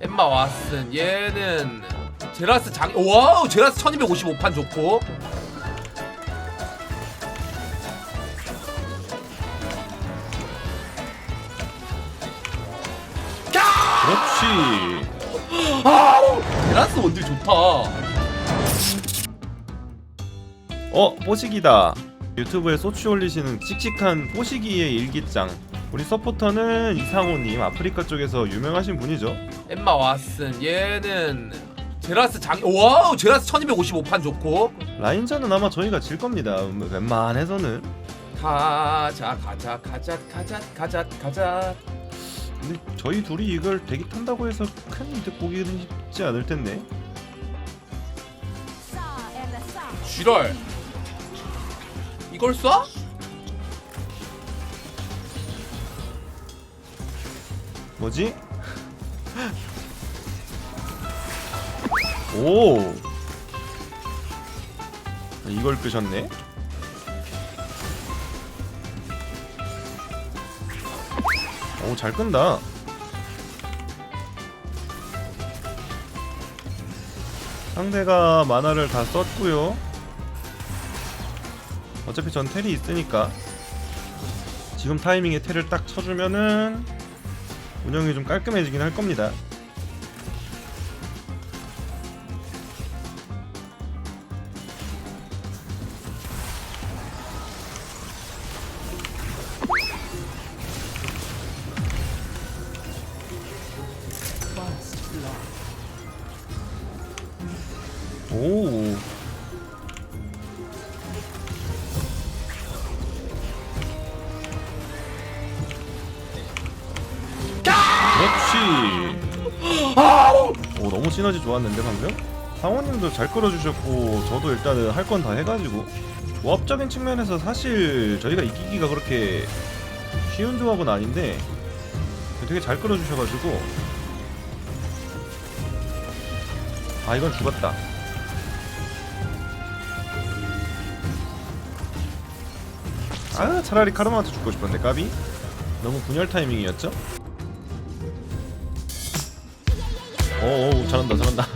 엠마 왓슨 얘는 제라스 장 와우 제라스 1255판 좋고 그렇지. 아우 제라스 원딜 좋다 어 뽀시기다. 유튜브에 소치 올리시는 칙칙한 뽀시기의 일기장. 우리 서포터는 이상호님 아프리카 쪽에서 유명하신 분이죠. 엠마 왓슨 얘는 제라스 장 와우 제라스 1255판 좋고 라인전은 아마 저희가 질 겁니다. 웬만해서는. 가자 가자 가자 가자 가자 가자 근데 저희 둘이 이걸 대기 탄다고 해서 큰 이득 보기는 쉽지 않을 텐데. 쥐럴 이걸 쏴? 뭐지? 오. 이걸 끄셨네. 오, 잘 끈다. 상대가 만화를 다 썼고요. 어차피 전 텔이 있으니까 지금 타이밍에 텔을 딱 쳐주면은 운영이 좀 깔끔해지긴 할 겁니다. 시너지 좋았는데 방금? 상호님도 잘 끌어주셨고 저도 일단은 할 건 다 해가지고 조합적인 측면에서 사실 저희가 이기기가 그렇게 쉬운 조합은 아닌데 되게 잘 끌어주셔가지고 아 이건 죽었다 아 차라리 카르마한테 죽고 싶었는데 까비 너무 분열 타이밍이었죠? 오 오 잘한다 잘한다.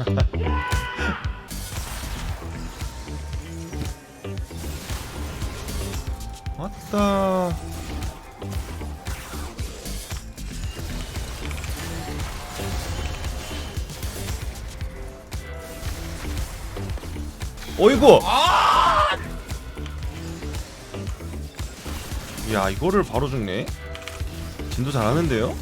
왔다. 어이구! 야 이거를 바로 죽네? 진도 잘하는데요?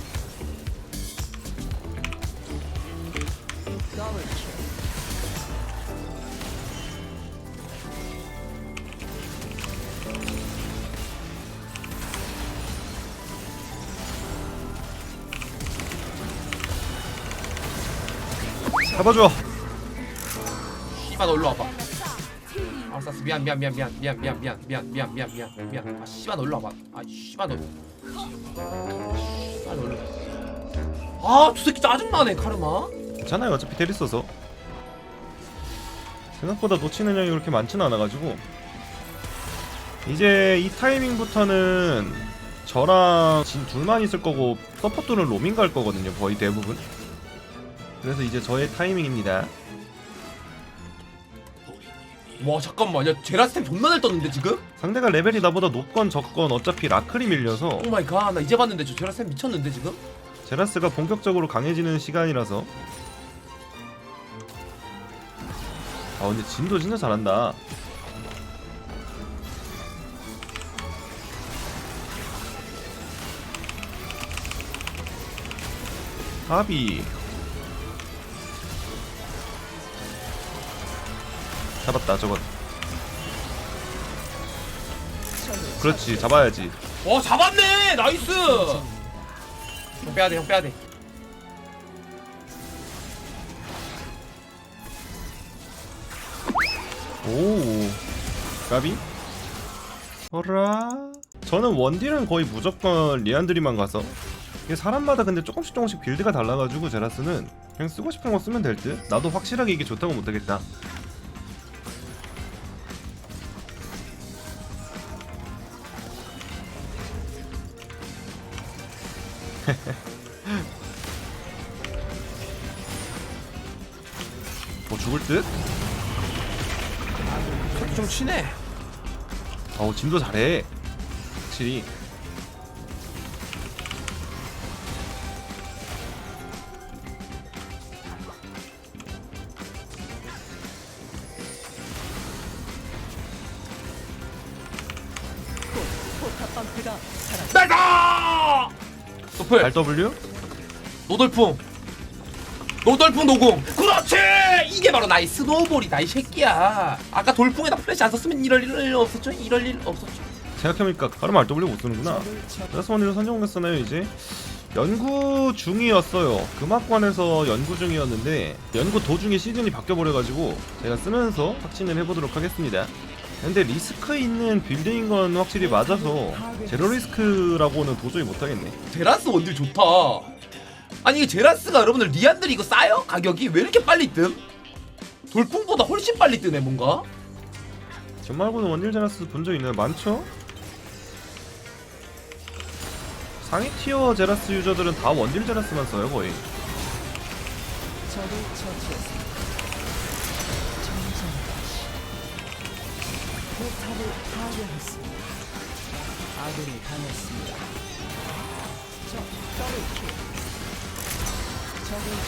잡아줘 씨발 너 일로 와봐 알았어 알았어. 미안 미안 미안 미안 미안 미안 미안 미안 미안 미안 미안 미안 아 씨발 너 일로 와봐 아 씨발 너 씨발 너 일로 아저 새끼 짜증 나네 카르마 괜찮아요 어차피 텔 있어서 생각보다 놓치는 양이 그렇게 많지는 않아가지고 이제 이 타이밍부터는 저랑 진 둘만 있을 거고 서포트는 로밍 갈 거거든요 거의 대부분 그래서 이제 저의 타이밍입니다. 와 잠깐만. 야 제라스템 존나 잘 떴는데 지금? 상대가 레벨이 나보다 높건 적건 어차피 라클이 밀려서 오 마이 갓나 이제 봤는데 저 제라스템 미쳤는데 지금? 제라스가 본격적으로 강해지는 시간이라서. 아 근데 진도 진짜 잘한다. 하비 잡았다 저건. 그렇지 잡아야지. 와 잡았네! 나이스! 형 빼야돼 형 빼야돼. 오 까비? 어라? 저는 원딜은 거의 무조건 리안드리만 가서. 이게 사람마다 근데 조금씩 조금씩 빌드가 달라가지고 제라스는 그냥 쓰고 싶은 거 쓰면 될 듯? 나도 확실하게 이게 좋다고 못하겠다 죽을 듯? 좀 치네 어우 진도 잘해. 확실히. 나이다 노플 RW? 노돌풍 노돌풍 노공 그렇지! 이게 바로 나의 스노우볼이다 이 새끼야. 아까 돌풍에다 플래시 안 썼으면 이럴 일 없었죠? 이럴 일 없었죠? 생각해보니까 가름 RW 못 쓰는구나. 그래서 오늘 선정을 쓰나요 이제? 연구 중이었어요. 금학관에서 연구 중이었는데 연구 도중에 시즌이 바뀌어버려가지고 제가 쓰면서 확진을 해보도록 하겠습니다. 근데 리스크 있는 빌드인 건 확실히 맞아서 제로 리스크라고는 도저히 못하겠네. 제라스 원딜 좋다 아니 이게 제라스가 여러분들 리안들이 이거 싸요? 가격이 왜 이렇게 빨리 뜸? 돌풍보다 훨씬 빨리 뜨네 뭔가 저 말고는 원딜 제라스 본 적 있나요? 많죠? 상위 티어 제라스 유저들은 다 원딜 제라스만 써요 거의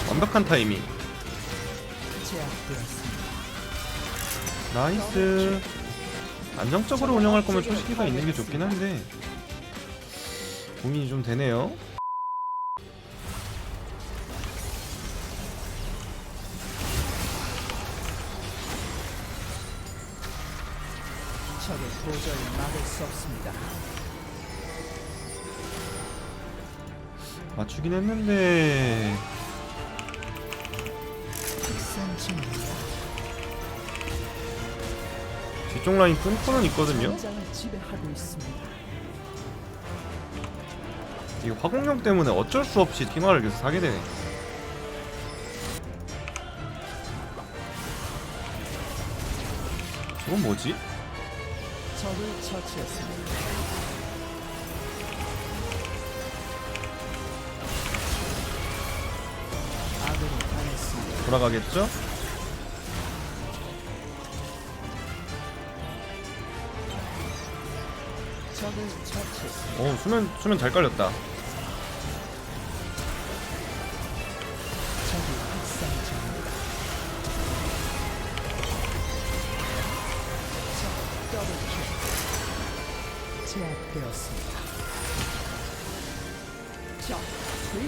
완벽한 타이밍. 나이스 안정적으로 운영할 거면 초시기가 있는 게 좋긴 한데 고민이 좀 되네요. 맞추긴 했는데 뒤쪽 라인 끊고는 있거든요. 이 화공룡 때문에 어쩔 수 없이 팅화를 계속 사게 되네 저건 뭐지? 돌아가겠죠? 어 수면 수면 잘 깔렸다.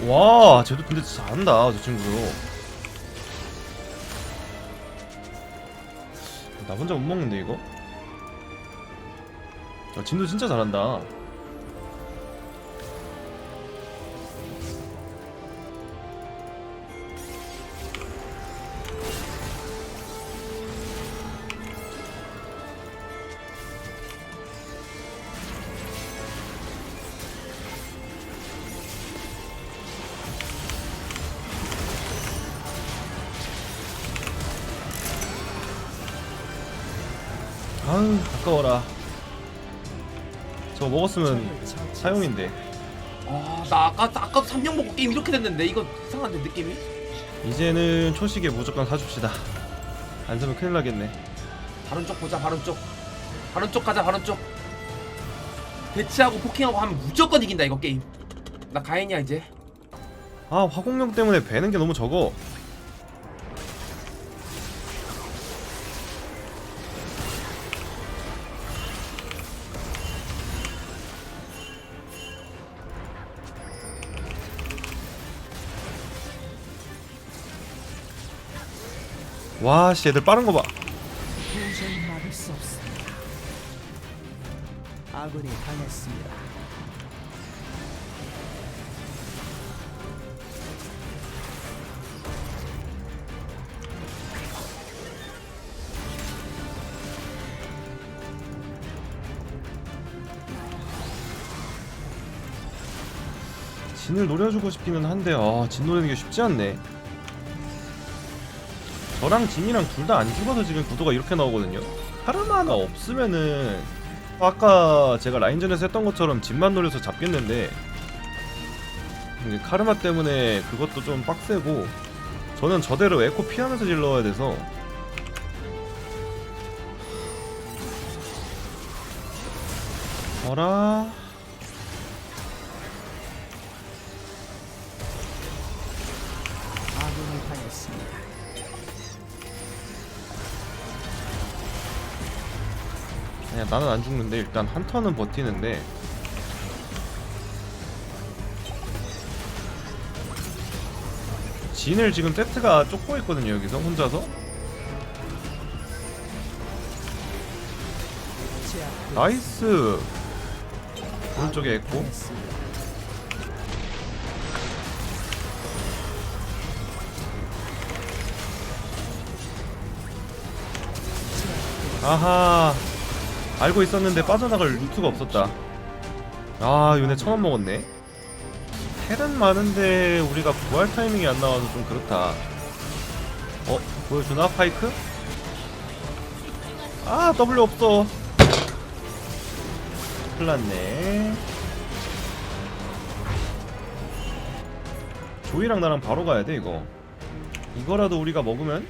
와 쟤도 근데 잘한다 저 친구도. 나 혼자 못 먹는데 이거? 야 진도 진짜 잘한다 아유 아까워라. 저거 먹었으면. 사용인데. 아나 아까 아까도 3령 먹고 게임 이렇게 됐는데 이거 이상한데 느낌이? 이제는 초식에 무조건 사줍시다. 안 사면 큰일 나겠네. 바른 쪽 보자 바른 쪽. 바른 쪽 가자 바른 쪽. 대치하고 포킹하고 하면 무조건 이긴다 이거 게임. 나 가인이야 이제? 아 화공룡 때문에 배는 게 너무 적어 와씨 애들 빠른 거 봐 도저히 막을 수 없습니다. 아군이 당했습니다. 진을 노려주고 싶기는 한데 아 진 노리는 게 쉽지 않네 저랑 진이랑 둘 다 안 죽어서 지금 구도가 이렇게 나오거든요. 카르마가 없으면은 아까 제가 라인전에서 했던 것처럼 진만 노려서 잡겠는데 이게 카르마 때문에 그것도 좀 빡세고 저는 저대로 에코 피하면서 질러야 돼서 어라 아니야 나는 안 죽는데 일단 한 턴은 버티는데. 진을 지금 세트가 쫓고 있거든요 여기서 혼자서. 나이스! 오른쪽에 있고. 아하 알고 있었는데 빠져나갈 루트가 없었다. 아 요네 천원 먹었네. 텔은 많은데 우리가 부활 타이밍이 안 나와서 좀 그렇다. 어? 보여주나 파이크? 아 W 없어. 큰일났네. 조이랑 나랑 바로 가야 돼 이거. 이거라도 우리가 먹으면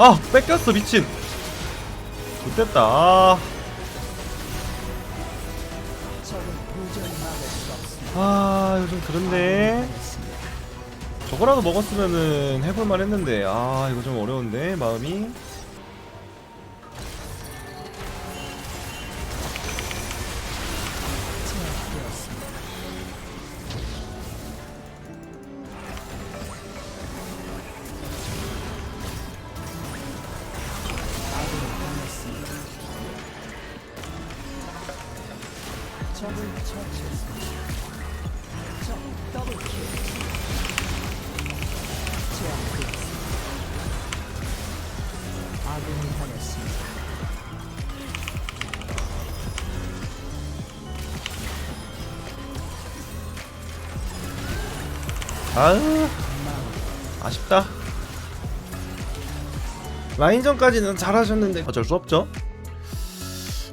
아 뺏겼어 미친. 좋됐다. 아, 요즘 그런데. 저거라도 먹었으면은 해볼만 했는데. 아 이거 좀 어려운데 마음이 아군이 당했습니다. 아으 아쉽다 라인전까지는 잘하셨는데 어쩔 수 없죠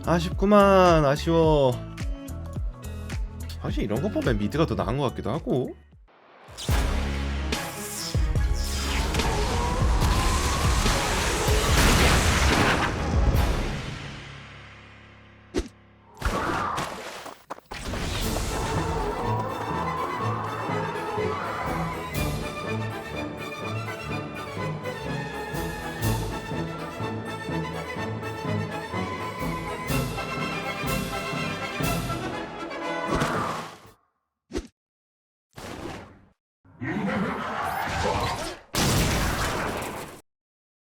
아쉽구만 아쉬워 사실 이런 거 보면 미드가 더 나은 것 같기도 하고